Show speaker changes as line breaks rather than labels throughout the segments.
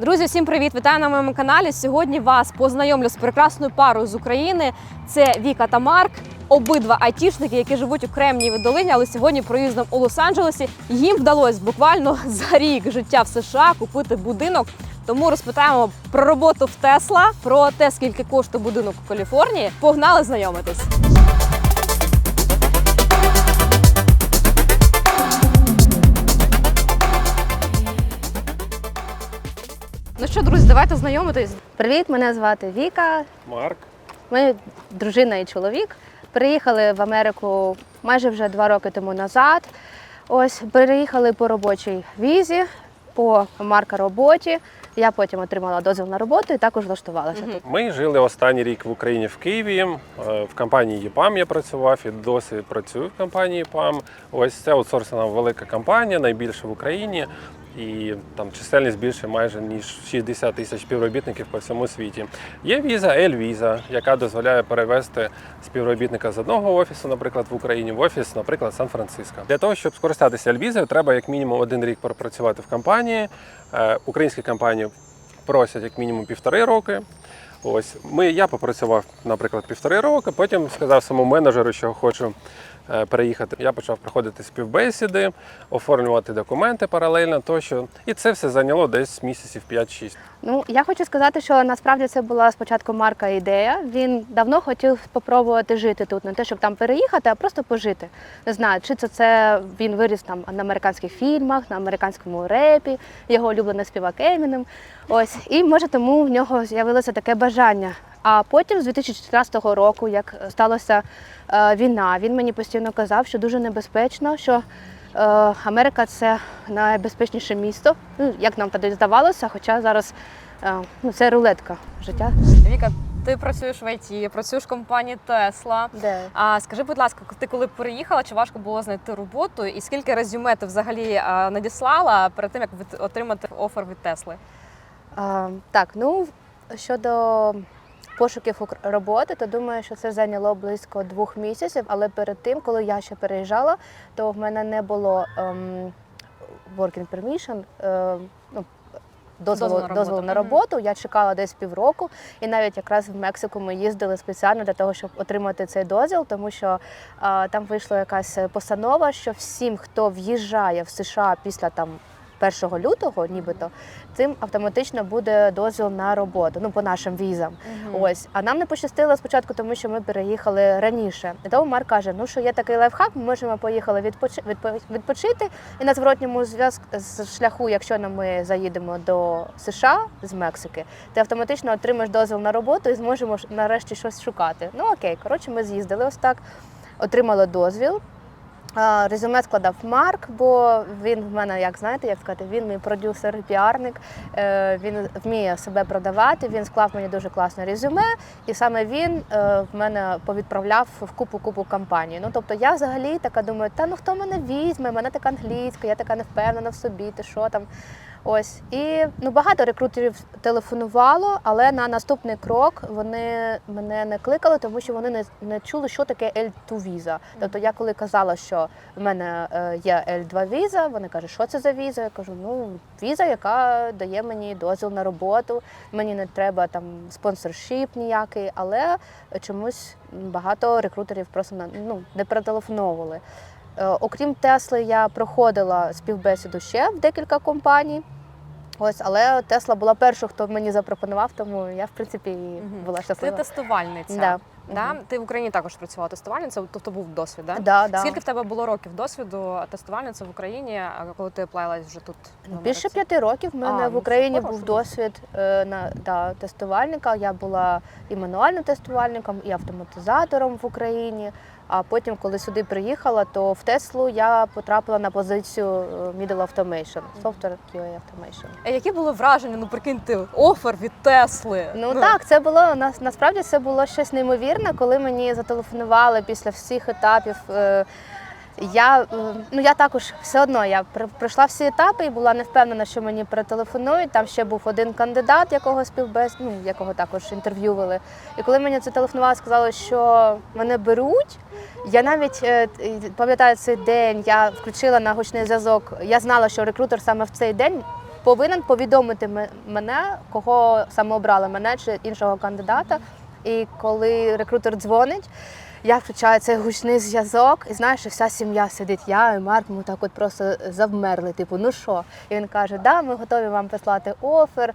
Друзі, всім привіт! Вітаю на моєму каналі. Сьогодні вас познайомлю з прекрасною парою з України. Це Віка та Марк. Обидва айтішники, які живуть у Кремнієвій долині, але сьогодні проїздом у Лос-Анджелесі. Їм вдалося буквально за рік життя в США купити будинок. Тому розпитаємо про роботу в Тесла, про те, скільки коштує будинок у Каліфорнії. Погнали знайомитись. Ну що, друзі, давайте знайомитись.
Привіт, мене звати Віка.
Марк.
Ми дружина і чоловік. Приїхали в Америку майже вже два роки тому назад. Ось переїхали по робочій візі, по марка роботі. Я потім отримала дозвіл на роботу і також влаштувалася тут.
Ми жили останній рік в Україні в Києві. Е, В компанії ЄПАМ я працював і досі працюю в компанії ЄПАМ. Ось це аутсорсна велика компанія, найбільша в Україні. І там чисельність більше майже ніж 60 тисяч співробітників по всьому світі. Є віза L-віза, яка дозволяє перевести співробітника з одного офісу, наприклад, в Україні в офіс, наприклад, Сан-Франциско. Для того, щоб скористатися L-візою, треба як мінімум один рік пропрацювати в компанії. Е, Українські компанії просять як мінімум півтори роки. Ось ми, я попрацював, наприклад, півтори роки, потім сказав своєму менеджеру, що хочу переїхати. Я почав проходити співбесіди, оформлювати документи паралельно тощо. І це все зайняло десь місяців 5-6.
Ну, я хочу сказати, що насправді це була спочатку Марка ідея. Він давно хотів спробувати жити тут, не те, щоб там переїхати, а просто пожити. Не знаю, чи це це він виріс там на американських фільмах, на американському репі, його улюблений співак Емінем. Ось, і може тому в нього з'явилося таке бажання. А потім, з 2014 року, як сталася е, війна, він мені постійно казав, що дуже небезпечно, що Е, Америка це найбезпечніше місто. Ну, як нам тоді здавалося, хоча зараз е, ну, це рулетка життя.
Віка, ти працюєш в ІТ, працюєш в компанії Тесла.
Де?
А скажи, будь ласка, ти коли переїхала, чи важко було знайти роботу, і скільки резюме ти взагалі надіслала перед тим, як отримати офер від Тесли?
А, так, ну щодо пошуків роботи, то думаю, що це зайняло близько двох місяців. Але перед тим, коли я ще переїжджала, то в мене не було ем, working permission, е, ну, дозволу,
Дозволу на
дозволу
роботу.
на
Мгм.
роботу. Я чекала десь півроку, і навіть якраз в Мексику ми їздили спеціально для того, щоб отримати цей дозвіл, тому що а, там вийшла якась постанова, що всім, хто в'їжджає в США після там. 1 лютого, нібито, цим автоматично буде дозвіл на роботу, ну по нашим візам. Ось, а нам не пощастило спочатку, тому що ми переїхали раніше. І тому Марк каже: ну що є такий лайфхак, ми можемо поїхали відпочи... відпо- відпочити. І на зворотньому зв'язку з шляху, якщо ми заїдемо до США з Мексики, ти автоматично отримаєш дозвіл на роботу і зможемо нарешті щось шукати. Ну окей, коротше, ми з'їздили ось так, отримали дозвіл. Резюме складав Марк, бо він в мене, як знаєте, як сказати, він мій продюсер піарник. Е, Він вміє себе продавати. Він склав мені дуже класне резюме, і саме він е, в мене повідправляв в купу купу компаній. Ну тобто я взагалі така думаю, та ну хто мене візьме? Мене така англійська, я така не впевнена в собі, ти що там. Ось і ну багато рекрутерів телефонувало, але на наступний крок вони мене не кликали, тому що вони не, не чули, що таке L2 віза. Тобто я коли казала, що в мене е, є L2 віза, вони кажуть, що це за віза? Я кажу, ну віза, яка дає мені дозвіл на роботу. Мені не треба там спонсоршіп ніякий, але чомусь багато рекрутерів просто ну, не перетелефоновували. Е, Окрім Тесли, я проходила співбесіду ще в декілька компаній. Ось, але Тесла була першою, хто мені запропонував, тому я, в принципі, і була
Ти тестувальниця.
Да.
Да? Ти в Україні також працювала тестувальницею, тобто був досвід, да?
Да, да.
Скільки в тебе було років досвіду тестувальниці в Україні, коли ти плавалась вже тут? в
Більше п'яти років в мене
А,
в
ну,
Україні був досвід е, на да, тестувальника. Я була і мануальним тестувальником, і автоматизатором в Україні. А потім, коли сюди приїхала, то в Теслу я потрапила на позицію е, Middle Automation, Software QA Automation.
А які були враження? Ну прикиньте, офер від Тесли.
Ну так, це було нас насправді це було щось неймовірне, коли мені зателефонували після всіх етапів. Я, ну, я також все одно я пройшла всі етапи і була не впевнена, що мені перетелефонують. Там ще був один кандидат, якого співбес, ну, якого також інтерв'ювали. І коли мені зателефонували, сказали, що мене беруть. Я навіть е, пам'ятаю цей день, я включила на гучний зв'язок. Я знала, що рекрутер саме в цей день повинен повідомити мене, кого саме обрали, мене чи іншого кандидата. І коли рекрутер дзвонить, я включаю цей гучний зв'язок, і знаєш, вся сім'я сидить. Я і Марк, ми так от просто завмерли. Типу, ну що? І він каже: Да, ми готові вам прислати офер.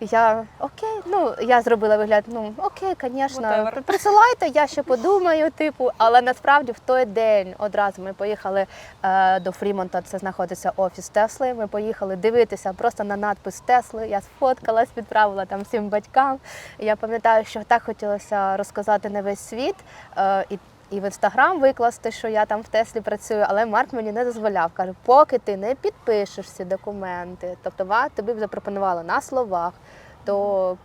Я окей, ну я зробила вигляд. Ну окей, звісно,
Whatever.
присилайте, я ще подумаю, типу. Але насправді в той день одразу ми поїхали е, до Фрімонта. Це знаходиться офіс Тесли. Ми поїхали дивитися просто на надпис Тесли. Я сфоткалась, відправила там всім батькам. Я пам'ятаю, що так хотілося розказати на весь світ. Е, і і в інстаграм викласти, що я там в Теслі працюю, але Марк мені не дозволяв. Каже, поки ти не підпишеш ці документи, тобто ва, тобі б запропонували на словах, то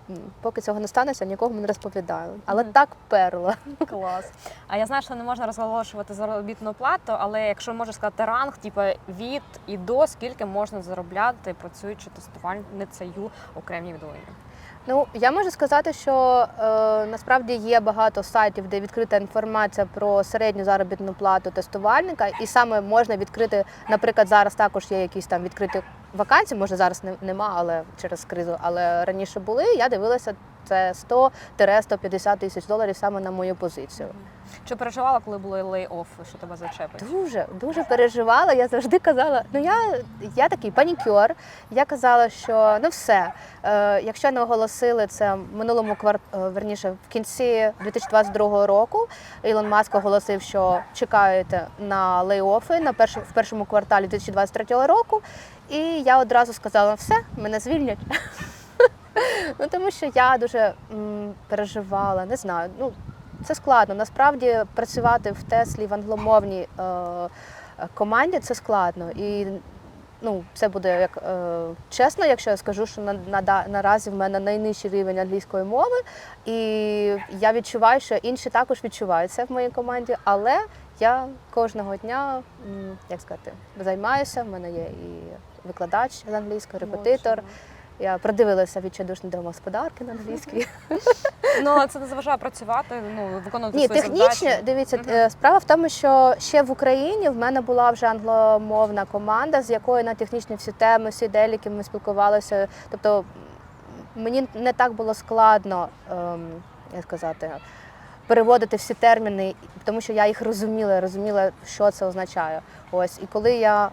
поки цього не станеться, нікому не розповідаю. Але так перло.
Клас. А я знаю, що не можна розголошувати заробітну плату, але якщо можеш сказати ранг, типу від і до, скільки можна заробляти, працюючи тестувальницею окремі відділення?
Ну я можу сказати, що е, насправді є багато сайтів, де відкрита інформація про середню заробітну плату тестувальника, і саме можна відкрити, наприклад, зараз також є якісь там відкриті вакансії. Може зараз нема, але через кризу. Але раніше були. Я дивилася це 100-150 тисяч доларів саме на мою позицію.
Чи переживала, коли були лей-оффи, що тебе зачепить?
Дуже дуже переживала. Я завжди казала, ну я, я такий панікер. Я казала, що ну все. Е, якщо не оголосили це в минулому квар... е, верніше в кінці 2022 року. Ілон Маск оголосив, що чекаєте на лей-оффи на перш... в першому кварталі 2023 року. І я одразу сказала, все, мене звільнять. Ну тому що я дуже м, переживала, не знаю. Ну це складно. Насправді працювати в Теслі в англомовній е, команді це складно. І ну, це буде як е, чесно, якщо я скажу, що на, на, наразі в мене найнижчий рівень англійської мови, і я відчуваю, що інші також відчувають це в моїй команді, але я кожного дня, як сказати, займаюся. В мене є і викладач з англійської, репетитор. Я продивилася відчайдушні домогосподарки на англійській.
Ну а це не заважає працювати, ну виконувати
Ні,
свої
технічно,
завдачі.
дивіться,
Мгм.
е, справа в тому, що ще в Україні в мене була вже англомовна команда, з якою на технічні всі теми, всі деліки ми спілкувалися. Тобто м, мені не так було складно, ем, як сказати, переводити всі терміни, тому що я їх розуміла, розуміла, що це означає. Ось, і коли я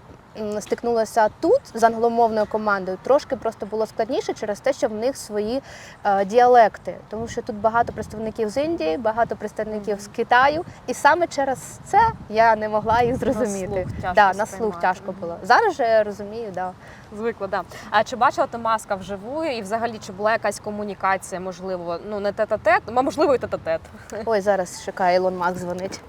стикнулася тут з англомовною командою, трошки просто було складніше через те, що в них свої е, діалекти, тому що тут багато представників з Індії, багато представників з Китаю, і саме через це я не могла їх зрозуміти.
слух тяжко
да, на слух тяжко було. Зараз же я розумію, да.
Звикла, да. А чи бачила ти маска вживу, і взагалі чи була якась комунікація, можливо, ну не тет-а-тет, а можливо, і тет-а-тет?
Ой, зараз чекає Ілон Маск дзвонить.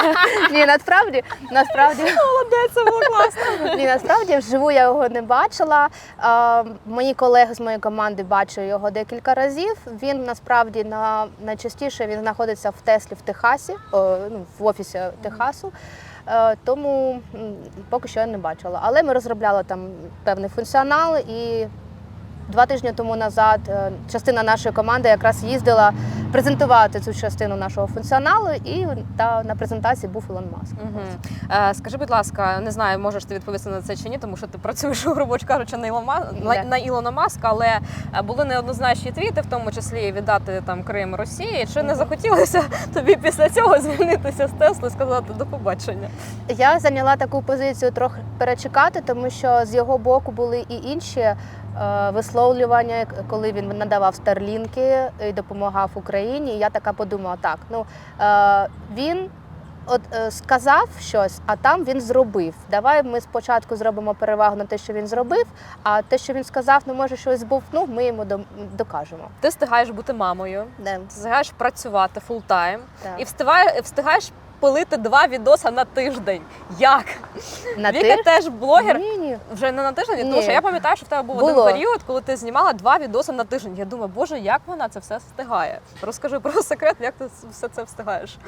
Ні, насправді, насправді.
Молодець, це було класно.
Ні, насправді вживу я його не бачила. Мої колеги з моєї команди бачили його декілька разів. Він насправді на найчастіше він знаходиться в Теслі в Техасі, ну, в офісі Техасу. Е, Тому поки що я не бачила. Але ми розробляли там певний функціонал і. Два тижні тому назад е, частина нашої команди якраз їздила презентувати цю частину нашого функціоналу, і та на презентації був Ілон Маск.
Угу. Е, скажи, будь ласка, не знаю, можеш ти відповісти на це чи ні, тому що ти працюєш, грубо кажучи, на Ілона, на, на Ілона Маска, але е, були неоднозначні твіти, в тому числі віддати там Крим Росії. Чи не захотілося тобі після цього звільнитися з Тесли і сказати до побачення?
Я зайняла таку позицію трохи перечекати, тому що з його боку були і інші висловлювання, коли він надавав старлінки і допомагав Україні. І я така подумала: так, ну е, він. От е, сказав щось, а там він зробив. Давай ми спочатку зробимо перевагу на те, що він зробив, а те, що він сказав, ну може щось збовтнув, ми йому докажемо.
Ти встигаєш бути мамою,
Да,
ти встигаєш працювати фултайм
так.
і встигаєш, встигаєш пилити два відоса на тиждень. Як?
На
Віка
ти?
теж блогер.
Ні, ні.
Вже не на тиждень,
Ні.
тому що я пам'ятаю, що в тебе був
Було.
один період, коли ти знімала два відоси на тиждень. Я думаю, боже, як вона це все встигає? Розкажи про секрет, як ти все це встигаєш.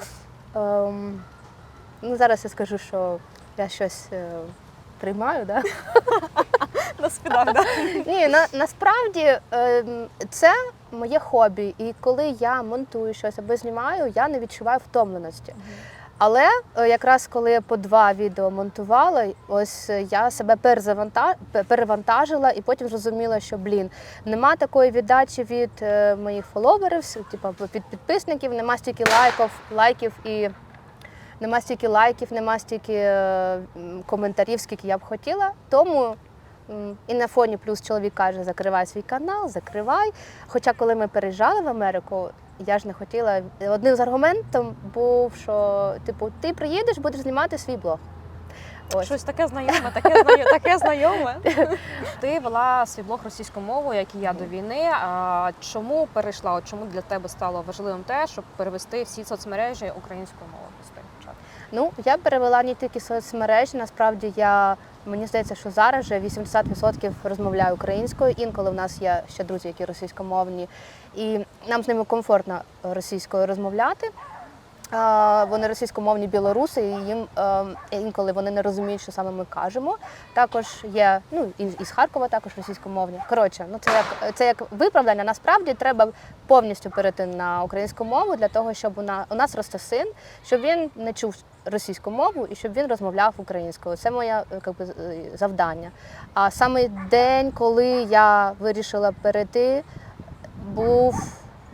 Ем, ну, зараз я скажу, що я щось е, приймаю, да?
На спідах, да?
Ні, на, насправді ем, це моє хобі. І коли я монтую щось або знімаю, я не відчуваю втомленості. Але е, якраз коли по два відео монтувала, ось е, я себе перевантажила і потім зрозуміла, що блін, нема такої віддачі від е, моїх фоловерів, типу від підписників, нема стільки лайків, лайків і нема стільки лайків, нема стільки коментарів, скільки я б хотіла. Тому і на фоні плюс чоловік каже, закривай свій канал, закривай. Хоча коли ми переїжджали в Америку, я ж не хотіла. Одним з аргументів був, що типу, ти приїдеш, будеш знімати свій блог. Ось.
Щось таке знайоме, таке знайоме, таке знайоме. Ти вела свій блог російською мовою, як і я до війни. А чому перейшла? От чому для тебе стало важливим те, щоб перевести всі соцмережі українською мовою?
Ну, я перевела не тільки соцмережі. Насправді я мені здається, що зараз вже 80% розмовляю українською. Інколи в нас є ще друзі, які російськомовні, і нам з ними комфортно російською розмовляти. Вони російськомовні білоруси, і їм е, інколи вони не розуміють, що саме ми кажемо. Також є ну із, Харкова, також російськомовні. Коротше, ну це як це як виправдання. Насправді треба повністю перейти на українську мову для того, щоб у нас, у нас росте син, щоб він не чув російську мову і щоб він розмовляв українською. Це моє е, би, е, завдання. А саме день, коли я вирішила перейти, був.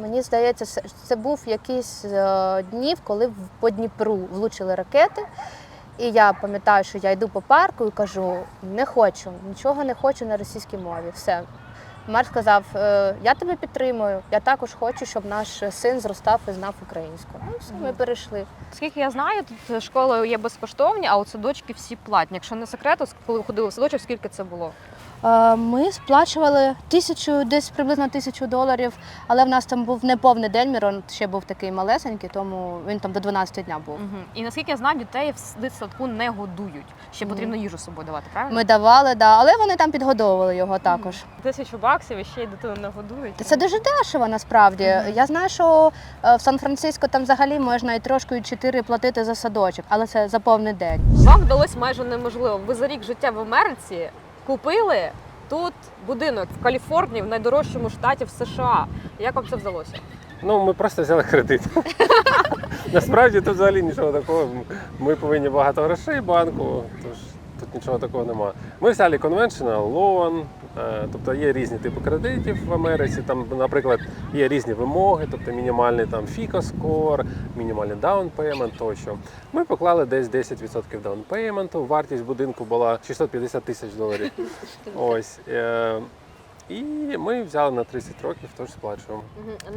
Мені здається, це- був якийсь е, днів, коли по Дніпру влучили ракети. І я пам'ятаю, що я йду по парку і кажу: не хочу, нічого не хочу на російській мові. Все. Мер сказав: «Е, я тебе підтримую. Я також хочу, щоб наш син зростав і знав українську. Ну, все, ми перейшли.
Скільки я знаю, тут школи є безкоштовні, а от садочки всі платні. Якщо не секрет, коли ходили в садочок, скільки це було?
Е, Ми сплачували тисячу, десь приблизно тисячу доларів, але в нас там був неповний день. Мірон ще був такий малесенький, тому він там до 12 дня був.
Угу. І наскільки я знаю, дітей в дитсадку не годують. Ще потрібно їжу з собою давати, правильно?
Ми давали, да, але вони там підгодовували його також.
Тисячу баксів і ще й дитину не годують.
Це дуже дешево насправді. Я знаю, що е, в Сан-Франциско там взагалі можна і трошки і 4 платити за садочок, але це за повний день.
Вам вдалося майже неможливо. Ви за рік життя в Америці купили тут будинок в Каліфорнії, в найдорожчому штаті в США. Як вам це вдалося?
Ну, ми просто взяли кредит. Насправді тут взагалі нічого такого. Ми повинні багато грошей банку, тож тут нічого такого немає. Ми взяли conventional loan, е, тобто є різні типи кредитів в Америці. Там, наприклад, є різні вимоги, тобто мінімальний там FICO score, мінімальний payment тощо. Ми поклали десь 10% down payment, вартість будинку була 650 тисяч доларів. Ось. І ми взяли на 30 років, тож сплачуємо.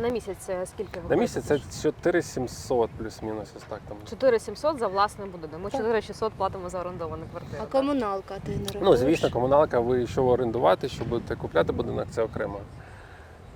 На місяць е, скільки ви
На місяць це 4700 плюс-мінус ось так там.
4700 за власний будинок. Ми 4600 платимо за орендовану квартиру.
А комуналка ти не
Ну, звісно, комуналка, ви що орендувати, що будете купляти будинок, це окремо.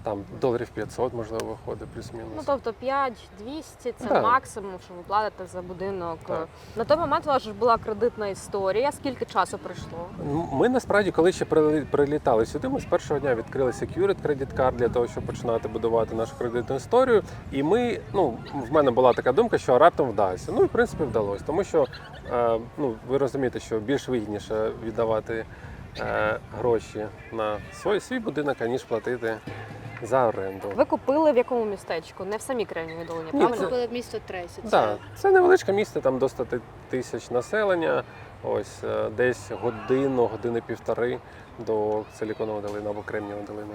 Там доларів 500, можливо, виходить, плюс-мінус.
Ну тобто 5200 це
Да.
максимум, що ви платите за будинок.
Так.
На той момент у вас ж була кредитна історія. Скільки часу пройшло?
Ми насправді, коли ще прили- прилітали сюди, ми з першого дня відкрили Secured Credit Card для того, щоб починати будувати нашу кредитну історію. І ми, ну, в мене була така думка, що раптом вдасться. Ну і в принципі вдалося, тому що е, ну, ви розумієте, що більш вигідніше віддавати гроші на свій, свій будинок, аніж платити за оренду.
Ви купили в якому містечку? Не в самій Кремнівій долині,
Ні,
правильно?
це-
купили місто Трейсі.
Так, це невеличке місто, там до 100 тисяч населення. Ось е, десь годину, години півтори до Силіконової долини або Кремнієвої долини.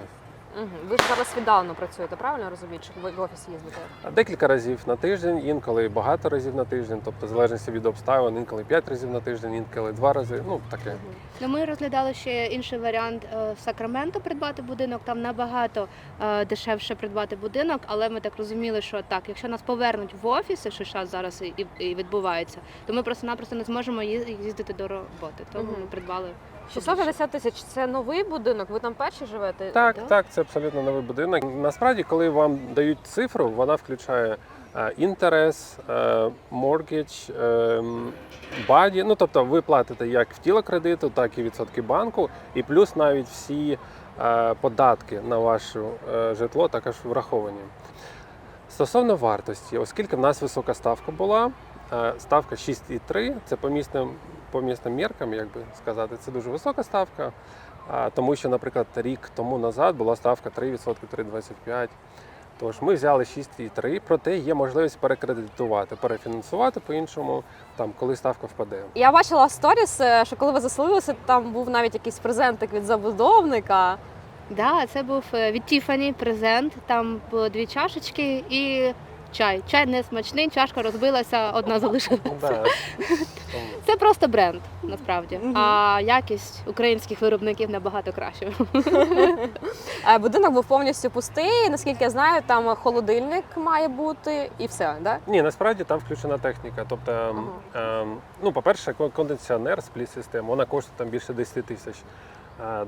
Угу. Ви ж зараз віддалено працюєте, правильно я розумію? Чи ви в офіс їздите?
Декілька разів на тиждень, інколи багато разів на тиждень, тобто в залежності від обставин, інколи п'ять разів на тиждень, інколи два рази. Ну таке.
Ну, ми розглядали ще інший варіант е, в Сакраменто придбати будинок. Там набагато е, дешевше придбати будинок, але ми так розуміли, що так, якщо нас повернуть в офіси, що зараз зараз і, і відбувається, то ми просто-напросто не зможемо їздити до роботи. Тому
Мгм.
ми придбали
650 тисяч це новий будинок. Ви там перші живете?
Так,
Да?
так, це абсолютно новий будинок. Насправді, коли вам дають цифру, вона включає е, інтерес, е, моргідж, е, баді. Ну тобто ви платите як в тіло кредиту, так і відсотки банку, і плюс навіть всі податки на ваше житло також враховані. Стосовно вартості, оскільки в нас висока ставка була, ставка 6,3, це по місним, по місним міркам, як би сказати, це дуже висока ставка. А, Тому що, наприклад, рік тому назад була ставка 3%, 3,25%. Тож ми взяли 6,3, проте є можливість перекредитувати, перефінансувати по-іншому, там, коли ставка впаде.
Я бачила в сторіс, е, що коли ви заселилися, там був навіть якийсь презентик від забудовника.
Да, це був е, від Тіфані презент. Там було дві чашечки і чай. Чай не смачний, чашка розбилася, одна залишилася.
Ну.
Це просто бренд, насправді. А якість українських виробників набагато краща.
Е, Будинок був повністю пустий. Наскільки я знаю, там холодильник має бути і все, да?
Ні, насправді там включена техніка. Тобто, ем, ем, ну, по-перше, кон- кондиціонер, спліт система, вона коштує там більше 10 тисяч.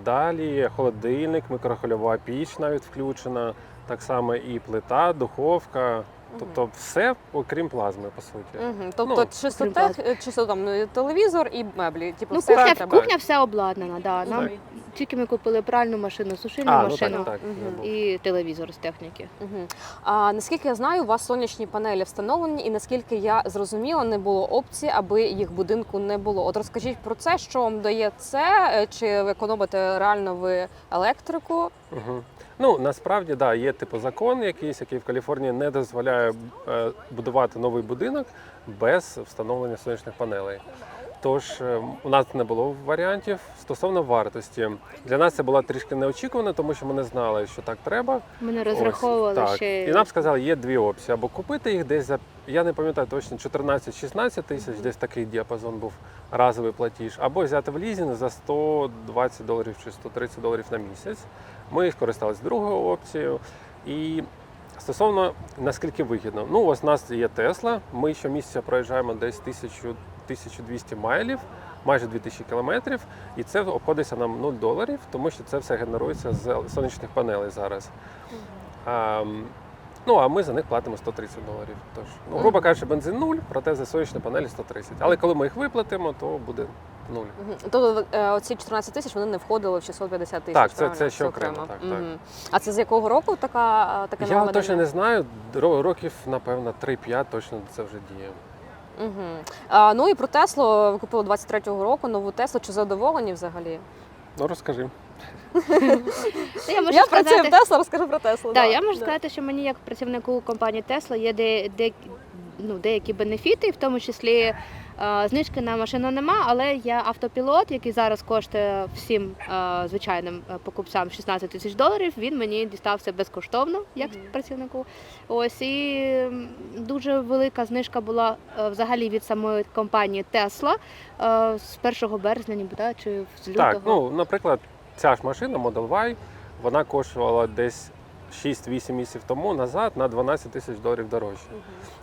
Далі холодильник, мікрохвильова піч навіть включена, так само і плита, духовка. Тобто все, окрім плазми, по суті.
Угу. Тобто
Ну,
чисто,
крім
тех, чисто там ну, телевізор і меблі. Типу,
Ну,
все
кухня,
треба.
кухня все обладнана, да. Нам
Так.
тільки ми купили пральну машину, сушильну
А, ну
машину
так, так.
Мгм.
забув.
і телевізор з техніки.
Угу. А наскільки я знаю, у вас сонячні панелі встановлені, і наскільки я зрозуміла, не було опції, аби їх в будинку не було. От розкажіть про це, що вам дає це, е, чи ви економите реально ви електрику?
Угу. Ну насправді да, є типу закон якийсь, який в Каліфорнії не дозволяє е, будувати новий будинок без встановлення сонячних панелей. Тож е, у нас не було варіантів стосовно вартості. Для нас це було трішки неочікувано, тому що ми не знали, що так треба.
Ми не розраховували
Ось, так.
ще.
І нам сказали, є дві опції: або купити їх десь за я не пам'ятаю точно 14-16 тисяч, десь такий діапазон був разовий платіж, або взяти в лізінг за 120 доларів чи 130 доларів на місяць. Ми скористалися другою опцією. І стосовно наскільки вигідно, ну ось у нас є Тесла. Ми щомісяця проїжджаємо десь 1000 1200 майлів, майже 2000 кілометрів, і це обходиться нам 0 доларів, тому що це все генерується з сонячних панелей зараз. А, ну а ми за них платимо 130 доларів. Тож, ну, грубо кажучи, бензин 0, проте за сонячні панелі 130. Але коли ми їх виплатимо, то буде 0.
Угу. Тобто е, оці 14 тисяч вони не входили в 650 тисяч.
Так, це-
правильно?
це ще окремо, так, так.
Мгм. А це з якого року така е, таке
Я точно не знаю. ро- Років, напевно, 3-5 точно це вже діє.
Угу. А, ну і про Теслу ви купили 23-го року нову Теслу. Чи задоволені взагалі?
Ну розкажи.
Ну, Я можу
я
сказати,
працюю в Теслу, розкажу про Теслу.
Да, я можу сказати, що мені як працівнику компанії Tesla є де, де, ну, деякі бенефіти, в тому числі знижки на машину нема, але є автопілот, який зараз коштує всім е, звичайним е, покупцям 16 тисяч доларів. Він мені дістався безкоштовно як
Мгм.
працівнику. Ось і дуже велика знижка була е, взагалі від самої компанії Tesla е, з 1 березня, ніби да, чи з лютого.
Так, ну, наприклад, ця ж машина Model Y, вона коштувала десь 6-8 місяців тому назад на 12 тисяч доларів дорожче.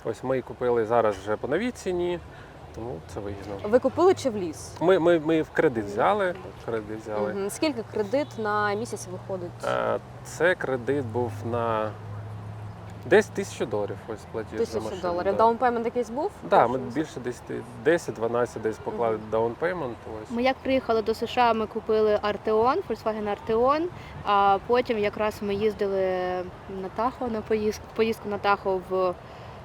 Ось ми її купили зараз вже по новій ціні, тому це вигідно.
Ви купили чи в ліс?
Ми, ми, ми в кредит взяли. в Кредит взяли.
Мгм. Скільки кредит на місяць виходить?
Е, Це кредит був на десь тисячу доларів. Ось платіж за
Тисячу
машину.
доларів.
Да.
Даунпеймент якийсь був?
Да, ми більше 10, 10-12 десь поклали даунпеймент. Ось.
Ми як приїхали до США, ми купили Arteon, Volkswagen Arteon, а потім якраз ми їздили на Тахо на поїздку, поїздку на Тахо в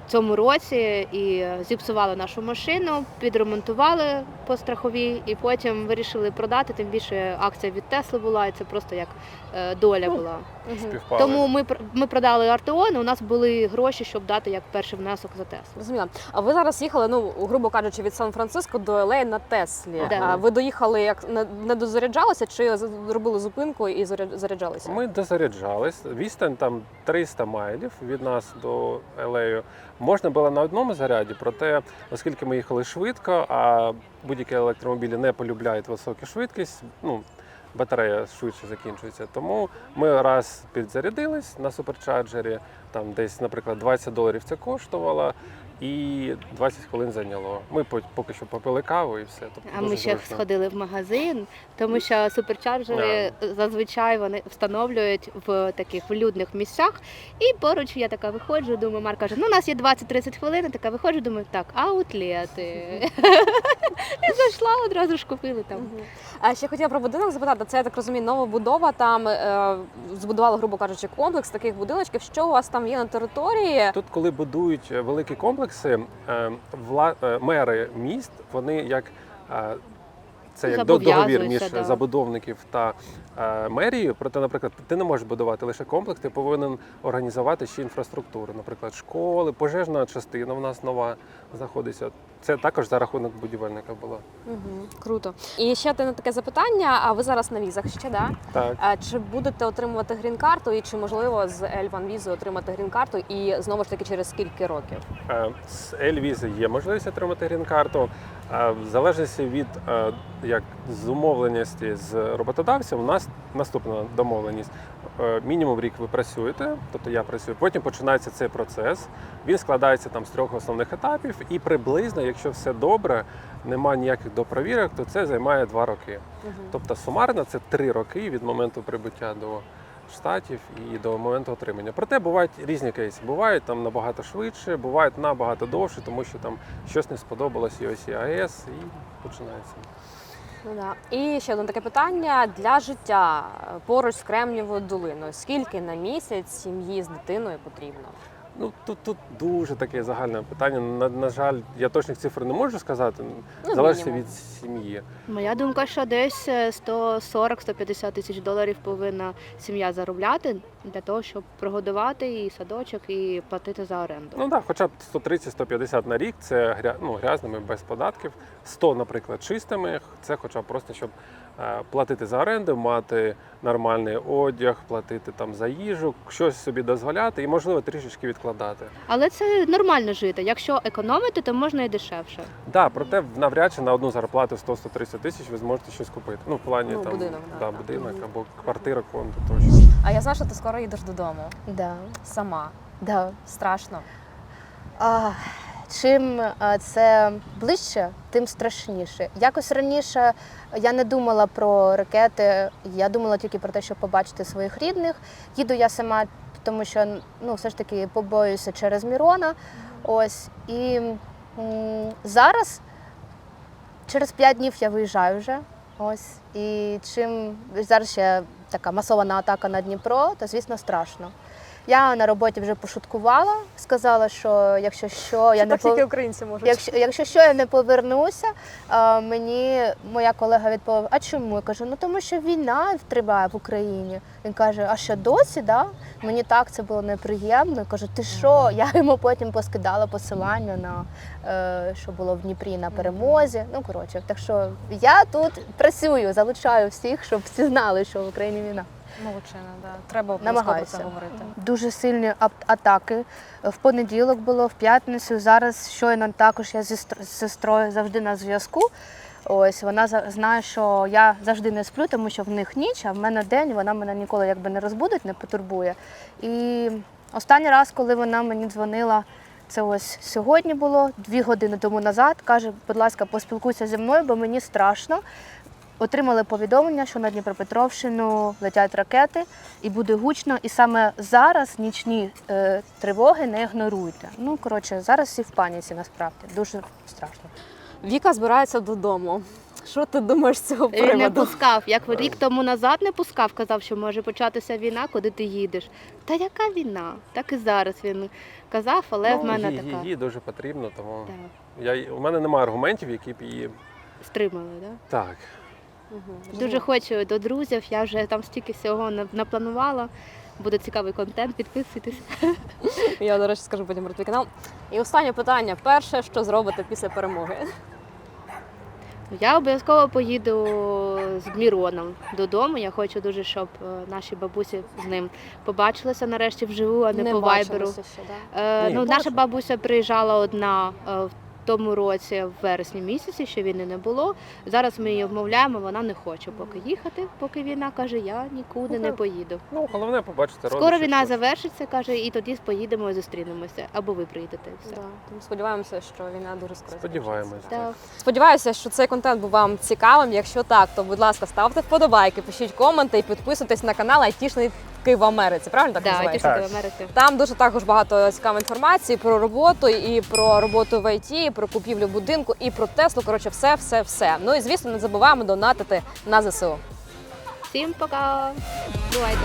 цьому році і зіпсували нашу машину, підремонтували по страховій, і потім вирішили продати. Тим більше акція від Тесли була, і це просто як е, доля
Ну,
була.
Співпали.
Тому ми ми продали і у нас були гроші, щоб дати як перший внесок за Теслу.
Зрозуміло. А ви зараз їхали, ну грубо кажучи, від Сан-Франциско до Елей на Теслі.
Да.
А ви доїхали як не, дозаряджалися, чи зробили зупинку і заря- заряджалися?
Ми дозаряджались. Відстань там 300 майлів від нас до Елею. Можна було на одному заряді, проте, оскільки ми їхали швидко, а будь-які електромобілі не полюбляють високу швидкість, ну, батарея швидше закінчується. Тому ми раз підзарядились на суперчарджері, там десь, наприклад, 20 доларів це коштувало. І 20 хвилин зайняло. Ми поки що попили каву і все. Тобто
А ми ще
зручно.
сходили в магазин, тому що суперчарджери зазвичай вони встановлюють в таких людних місцях. І поруч я така виходжу, думаю, Марк каже, ну у нас є 20-30 хвилин, я така виходжу, думаю, так, аутлети. І зайшла, одразу ж купили там.
А ще хотіла про будинок запитати. Це я так розумію, нова будова. Там е, збудували, грубо кажучи, комплекс таких будиночків. Що у вас там є на території?
Тут, коли будують е, великі комплекси, е, вла... е, мери міст, вони як е, це як до- договір між
да.
забудовників та мерією. Проте, наприклад, ти не можеш будувати лише комплекс, ти повинен організувати ще інфраструктуру, наприклад, школи, пожежна частина в нас нова знаходиться. Це також за рахунок будівельника було.
Угу, круто. І ще одне таке запитання: а ви зараз на візах ще да?
Так.
А Чи будете отримувати грін-карту, і чи можливо з L1 візою отримати грін-карту, і знову ж таки через скільки років?
Е, З L-візи є можливість отримати грін-карту. Е, В залежності від е, як зумовленості з роботодавцем, у нас наступна домовленість. Е, Мінімум рік ви працюєте, тобто я працюю. Потім починається цей процес. Він складається там з трьох основних етапів, і приблизно, якщо все добре, немає ніяких допровірок, то це займає два роки. Тобто сумарно це три роки від моменту прибуття до штатів і до моменту отримання. Проте бувають різні кейси. Бувають там набагато швидше, бувають набагато довше, тому що там щось не сподобалось ось АЕС і починається.
Ну да. І ще одне таке питання для життя поруч з Кремнівою долиною. Скільки на місяць сім'ї з дитиною потрібно?
Ну тут, тут дуже таке загальне питання. На, на жаль, я точних цифр не можу сказати.
Ну,
Залежить від сім'ї.
Моя думка, що десь е, 140-150 тисяч доларів повинна сім'я заробляти для того, щоб прогодувати і садочок, і платити за оренду.
Ну так, хоча б 130-150 на рік це ну, грязними без податків. 100, наприклад, чистими. Це хоча б просто щоб е, платити за оренду, мати нормальний одяг, платити там за їжу, щось собі дозволяти і, можливо, трішечки відкладати.
Але це нормально жити. Якщо економити, то можна і дешевше.
Да, проте навряд чи на одну зарплату 100-130 тисяч ви зможете щось купити. Ну, в плані
Ну,
там
будинок, да.
да, будинок або квартира, фонду тощо.
А я знаю, що ти скоро їдеш додому
Да.
сама.
Да.
Страшно.
А, чим це ближче, тим страшніше. Якось раніше я не думала про ракети, я думала тільки про те, щоб побачити своїх рідних. Їду я сама, тому що ну, все ж таки побоююся через Мірона. Ось. І м, зараз, через 5 днів я виїжджаю вже. Ось. І чим зараз ще така масована атака на Дніпро, то звісно страшно. Я на роботі вже пошуткувала, сказала, що якщо що, я
Чи
не пов-
українці можуть.
Якщо, якщо що я не повернуся, а, мені моя колега відповіла, а чому? Я кажу, ну тому що війна триває в Україні. Він каже, а що досі, да? Мені так це було неприємно. Я кажу, ти що? Я йому потім поскидала посилання на е, що було в Дніпрі на перемозі. Ну коротше, так що я тут працюю, залучаю всіх, щоб всі знали, що в Україні війна.
Молодчина, да. Треба обов'язково про
Намагаюся.
говорити.
Дуже сильні ап- атаки. В понеділок було, в п'ятницю. Зараз щойно також я зі стр- з сестрою завжди на зв'язку. Ось вона за- знає, що я завжди не сплю, тому що в них ніч, а в мене день. Вона мене ніколи якби не розбудить, не потурбує. І останній раз, коли вона мені дзвонила, це ось сьогодні було, дві години тому назад. каже, будь ласка, поспілкуйся зі мною, бо мені страшно. Отримали повідомлення, що на Дніпропетровщину летять ракети і буде гучно. І саме зараз нічні е, тривоги не ігноруйте. Ну коротше, зараз всі в паніці насправді дуже страшно.
Віка збирається додому. Що ти думаєш з цього
Він не пускав. Як рік тому назад не пускав, казав, що може початися війна, куди ти їдеш. Та яка війна? Так і зараз він казав, але в мене
їй,
така
їй дуже потрібно, тому
так,
я, у мене немає аргументів, які б її.
стримали. Да?
Так.
Мгм.
Дуже хочу до друзів. Я вже там стільки всього на- напланувала. Буде цікавий контент, підписуйтесь.
Я, до речі, скажу потім про твій канал. І останнє питання: перше, що зробите після перемоги?
Я обов'язково поїду з Міроном додому. Я хочу дуже, щоб е, наші бабусі з ним побачилися нарешті вживу, а не, по вайберу.
ще, да?
Е,
Ні,
ну, наша бабуся приїжджала одна е, в тому році, в вересні місяці, що війни не було. Зараз ми її вмовляємо, вона не хоче поки їхати, поки війна каже, я нікуди не
Ну,
поїду.
Ну, головне побачити
Скоро війна завершиться, каже, і тоді поїдемо і зустрінемося. Або ви приїдете. Все.
Да. Тому сподіваємося, що війна дуже скоро.
Сподіваємось.
закінчиться.
Так.
Сподіваюся, що цей контент був вам цікавим. Якщо так, то будь ласка, ставте вподобайки, пишіть коменти і підписуйтесь на канал Тішки в Америці, правильно так
да,
називається?
Так,
в Америці.
Там дуже також багато цікавої інформації про роботу, і про роботу в ІТ, і про купівлю будинку, і про Теслу. Коротше, все, все, все. Ну і звісно, не забуваємо донатити на ЗСУ.
Всім пока! Бувайте!